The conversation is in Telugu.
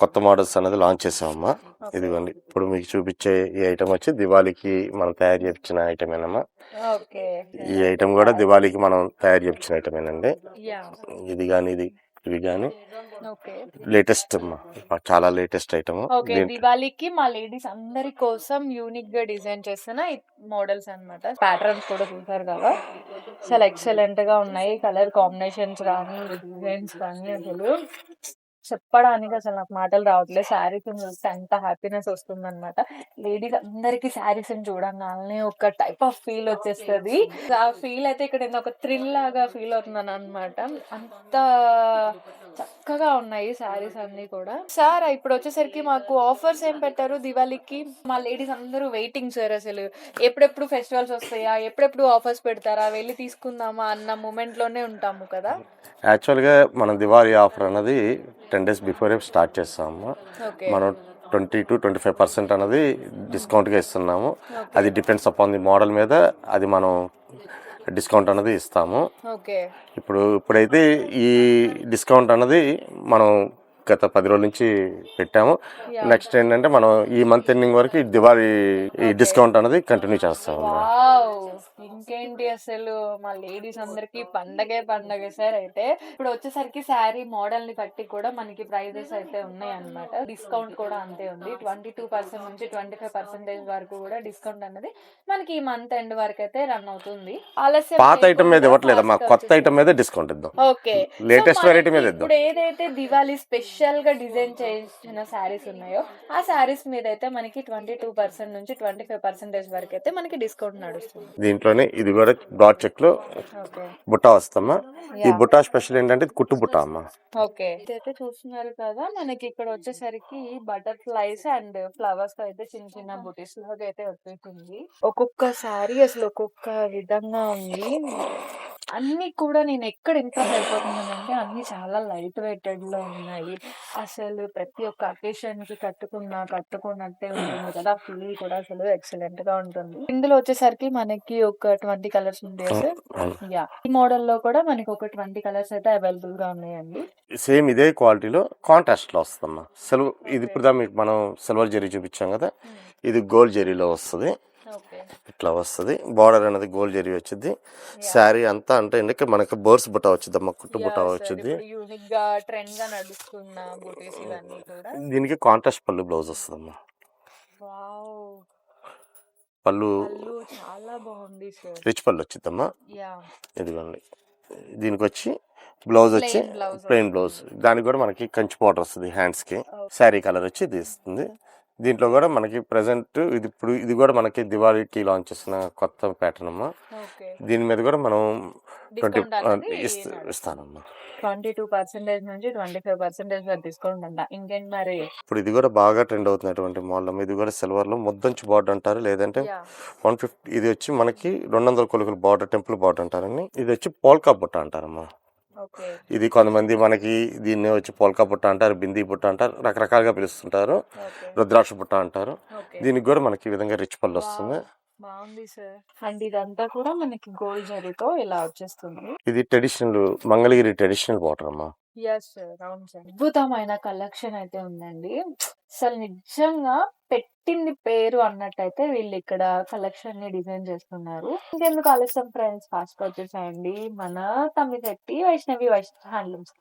కొత్త మోడల్స్ అనేది లాంచ్ చేసామమ్మా. ఇదిగోండి ఇప్పుడు మీకు చూపించే ఈ ఐటమ్ వచ్చి దివాళీకి మనం తయారు చేయించిన ఐటమేనమ్మా ఓకే. ఈ ఐటమ్ కూడా దివాళీకి మనం తయారు చేయించిన ఐటమేనండి ఇది కానీ ఇది ఇవి కానీ ఓకే. లేటెస్ట్ అమ్మా చాలా లేటెస్ట్ ఐటమ్. దివాళీకి మా లేడీస్ అందరి కోసం యూనిక్గా డిజైన్ చేస్తున్న మోడల్స్ అన్నమాట. ప్యాటర్న్స్ కూడా చూసారు కదా. చాలా ఎక్సలెంట్గా ఉన్నాయి. కలర్ కాంబినేషన్స్ కానీ డిజైన్స్ కానీ అసలు. చెప్పడానికి అసలు నాకు మాటలు రావట్లేదు. శారీస్ చూస్తే అంత హ్యాపీనెస్ వస్తుంది అనమాట లేడీస్ అందరికి శారీస్ చూడంగానే ఒక టైప్ ఆఫ్ ఫీల్ వచ్చేస్తుంది. ఆ ఫీల్ అయితే ఇక్కడ నేను ఒక థ్రిల్ లాగా ఫీల్ అవుతున్నాను అనమాట అంత చక్కగా ఉన్నాయి శారీస్ అన్ని కూడా. సార్ ఇప్పుడు వచ్చేసరికి మాకు ఆఫర్స్ ఏం పెట్టారు? దివాళీకి మా లేడీస్ అందరూ వెయిటింగ్ సార్ అసలు. ఎప్పుడెప్పుడు ఫెస్టివల్స్ వస్తాయా? ఎప్పుడెప్పుడు ఆఫర్స్ పెడతారా? వెళ్ళి తీసుకుందామా అన్న మూమెంట్లోనే ఉంటాము కదా. యాక్చువల్గా మన దివాళీ ఆఫర్ అనేది టెన్ డేస్ బిఫోరే స్టార్ట్ చేస్తాము. ఓకే మనం twenty to twenty five percent అనేది డిస్కౌంట్గా ఇస్తున్నాము అది డిపెండ్స్ అపాన్ ది మోడల్ మీద అది మనం డిస్కౌంట్ అనేది ఇస్తాము. ఇప్పుడు ఇప్పుడైతే ఈ డిస్కౌంట్ అన్నది మనం గత పది రోజుల నుంచి పెట్టాము. నెక్స్ట్ ఏంటంటే మనం ఈ మంత్ ఎండింగ్ వరకు దివాళీ ఈ డిస్కౌంట్ అనేది కంటిన్యూ చేస్తాము ఇంకేంటి అసలు మా లేడీస్ అందరికి పండగే పండగ సార్ అయితే. ఇప్పుడు వచ్చేసరికి శారీ మోడల్ని బట్టి కూడా మనకి ప్రైజెస్ అయితే ఉన్నాయి అన్నమాట డిస్కౌంట్ కూడా అంతే ఉంది. ట్వంటీ టూ పర్సెంట్ నుంచి ట్వంటీ ఫైవ్ పర్సెంటేజ్ వరకు కూడా డిస్కౌంట్ అనేది మనకి ఈ మంత్ ఎండ్ వరకు అయితే రన్ అవుతుంది. ఆలస్యం పాత ఐటమ్ మీద ఇవ్వట్లేదు మా కొత్త ఐటమ్ మీద డిస్కౌంట్ ఇద్దాం. ఓకే లేటెస్ట్ వెరైటీ మీద ఇద్దాం. ఇప్పుడు ఏదైతే దివాళీ స్పెషల్ గా డిజైన్ చేసిన శారీస్ ఉన్నాయో ఆ శారీస్ మీద అయితే మనకి ట్వంటీ టూ పర్సెంట్ నుంచి ట్వంటీ ఫైవ్ పర్సెంటేజ్ వరకు అయితే మనకి డిస్కౌంట్ నడుస్తుంది. దీంట్లోనే ఇది కూడా బ్రాడ్ చెక్లో బుట్ట వస్తామా ఈ బుట్ట స్పెషల్ ఏంటంటే కుట్టు బుట్ట అమ్మా. ఓకే. ఇదైతే చూస్తున్నారు కదా మనకి ఇక్కడ వచ్చేసరికి బటర్ఫ్లైస్ అండ్ ఫ్లవర్స్తో అయితే చిన్న చిన్న బుటీస్ లాగా అయితే వచ్చేసింది. ఒక్కొక్క శారీ అసలు ఒక్కొక్క విధంగా ఉంది. అన్ని కూడా నేను ఎక్కడ ఇంప్రెస్ అయిపోతున్నానంటే అన్ని చాలా లైట్ వెయిటెడ్లో ఉన్నాయి. అసలు ప్రతి ఒక్క అకేషన్కి కట్టుకున్నా కట్టుకున్నట్టే ఉంటుంది కదా. ఫీల్ కూడా అసలు ఎక్సలెంట్గా ఉంటుంది. ఇందులో వచ్చేసరికి మనకి ఒక ట్వంటీ కలర్స్ ఉంది యా. ఈ మోడల్లో కూడా మనకి ఒక ట్వంటీ కలర్స్ అయితే అవైలబుల్గా ఉన్నాయండి. సేమ్ ఇదే క్వాలిటీలో కాంట్రాస్ట్లో వస్తుందమ్మా. సిల్వర్ ఇది ఇప్పుడు మీకు మనం సిల్వర్ జెరీ చూపించాం కదా. ఇది గోల్డ్ జెరీలో వస్తుంది. ఇట్లా వస్తుంది. బార్డర్ అనేది గోల్డ్ జెరీ వచ్చింది శారీ అంతా అంటే ఎందుకంటే మనకి బోర్స్ బుట్ట వచ్చింది అమ్మ కుట్టు బుట్ట వచ్చింది దీనికి కాంట్రాస్ట్ పళ్ళు బ్లౌజ్ వస్తుందమ్మా. వావ్. పళ్ళు రిచ్ పళ్ళు వచ్చిందమ్మా ఇదిగోండి దీనికి వచ్చి బ్లౌజ్ వచ్చి ప్లెయిన్ బ్లౌజ్ దానికి కూడా మనకి కంచి పౌడర్ వస్తుంది హ్యాండ్స్కి. శారీ కలర్ వచ్చి ఇది ఇస్తుంది దీంట్లో కూడా మనకి ప్రజెంట్ ఇది ఇప్పుడు ఇది కూడా మనకి దివాళీకి లాంచ్ చేసిన కొత్త ప్యాటర్న్ అమ్మా. దీని మీద కూడా మనం ట్వంటీ ఇస్తానమ్మా. ట్వంటీ టూ పర్సెంటేజ్ నుంచి ట్వంటీ ఫైవ్ పర్సెంటేజ్ వరకు డిస్కౌంట్ అంట. ఇంకేంటి మరి? ఇప్పుడు ఇది కూడా బాగా ట్రెండ్ అవుతున్నటువంటి మోడల్ ఇది కూడా సిల్వర్లో ముద్దంచి బార్డర్ అంటారు లేదంటే వన్ ఫిఫ్టీ ఇది వచ్చి మనకి రెండు వందల కొలుకులు బార్డర్ టెంపుల్ బార్డర్ అంటారండి ఇది వచ్చి పోల్కా బుట్ట అంటారమ్మా. ఇది కొంతమంది మనకి దీన్ని వచ్చి పోల్కా బుట్ట అంటారు బిందీ బుట్ట అంటారు రకరకాలుగా పిలుస్తుంటారు రుద్రాక్ష బుట్ట అంటారు. దీనికి కూడా మనకి ఈ విధంగా రిచ్ పళ్ళు వస్తుంది. బాగుంది సార్. అండ్ ఇదంతా కూడా మనకి గోల్డ్ జరీతో ఇలా వచ్చేస్తుంది. ఇది ట్రెడిషనల్ మంగళగిరి ట్రెడిషనల్ బార్డర్ అమ్మా. ఎస్ సార్ అవును సార్ అద్భుతమైన కలెక్షన్ అయితే ఉందండి. అసలు నిజంగా పెట్టింది పేరు అన్నట్టయితే వీళ్ళు ఇక్కడ కలెక్షన్ని డిజైన్ చేస్తున్నారు. ఇంకెందుకు ఆలస్యం ఫ్రెండ్స్ ఫాస్ట్ వచ్చేసాయండి. మన తమ్మిశెట్టి వైష్ణవి వైష్ణవి హ్యాండ్లూమ్స్.